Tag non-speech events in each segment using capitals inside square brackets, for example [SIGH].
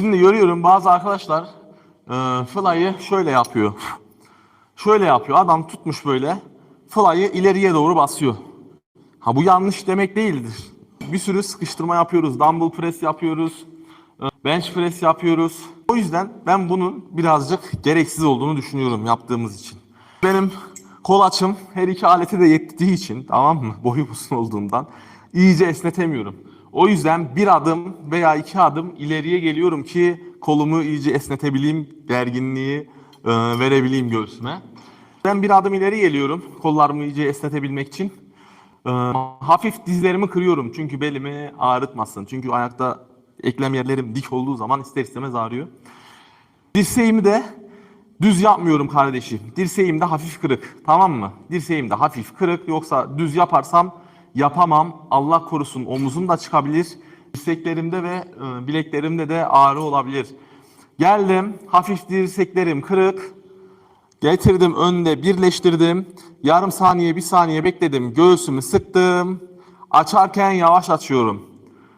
Şimdi görüyorum bazı arkadaşlar e, fly'ı şöyle yapıyor. Şöyle yapıyor. Adam tutmuş böyle fly'ı ileriye doğru basıyor. Ha bu yanlış demek değildir. Bir sürü sıkıştırma yapıyoruz. Dumbbell press yapıyoruz. e, Bench press yapıyoruz. O yüzden ben bunun birazcık gereksiz olduğunu düşünüyorum yaptığımız için. Benim kol açım her iki aleti de yettiği için tamam mı? [LAUGHS] Boyu uzun olduğundan iyice esnetemiyorum. O yüzden bir adım veya iki adım ileriye geliyorum ki kolumu iyice esnetebileyim, gerginliği e, verebileyim göğsüme. Ben bir adım ileri geliyorum kollarımı iyice esnetebilmek için. Ee, hafif dizlerimi kırıyorum çünkü belimi ağrıtmasın. Çünkü ayakta eklem yerlerim dik olduğu zaman ister istemez ağrıyor. Dirseğimi de düz yapmıyorum kardeşim. Dirseğim de hafif kırık. Tamam mı? Dirseğim de hafif kırık. Yoksa düz yaparsam yapamam. Allah korusun omuzum da çıkabilir. Dirseklerimde ve e, bileklerimde de ağrı olabilir. Geldim. Hafif dirseklerim kırık. Getirdim önde birleştirdim. Yarım saniye bir saniye bekledim. Göğsümü sıktım. Açarken yavaş açıyorum.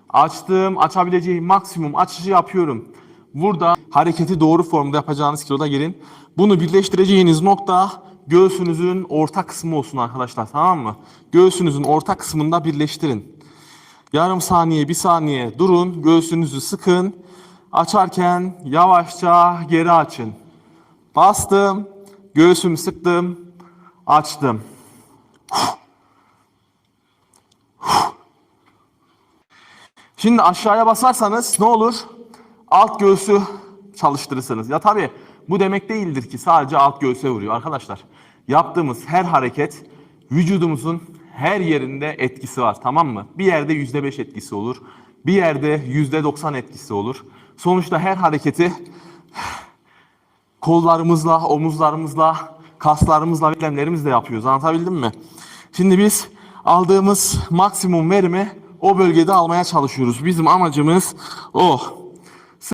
Açtım. Açabileceğim maksimum açıcı yapıyorum. Burada hareketi doğru formda yapacağınız kiloda gelin. Bunu birleştireceğiniz nokta göğsünüzün orta kısmı olsun arkadaşlar tamam mı? Göğsünüzün orta kısmında birleştirin. Yarım saniye, bir saniye durun. Göğsünüzü sıkın. Açarken yavaşça geri açın. Bastım. Göğsümü sıktım. Açtım. Şimdi aşağıya basarsanız ne olur? Alt göğsü çalıştırırsınız. Ya tabii bu demek değildir ki sadece alt göğse vuruyor arkadaşlar. Yaptığımız her hareket vücudumuzun her yerinde etkisi var tamam mı? Bir yerde yüzde beş etkisi olur. Bir yerde yüzde doksan etkisi olur. Sonuçta her hareketi kollarımızla, omuzlarımızla, kaslarımızla, eklemlerimizle yapıyoruz. Anlatabildim mi? Şimdi biz aldığımız maksimum verimi o bölgede almaya çalışıyoruz. Bizim amacımız o.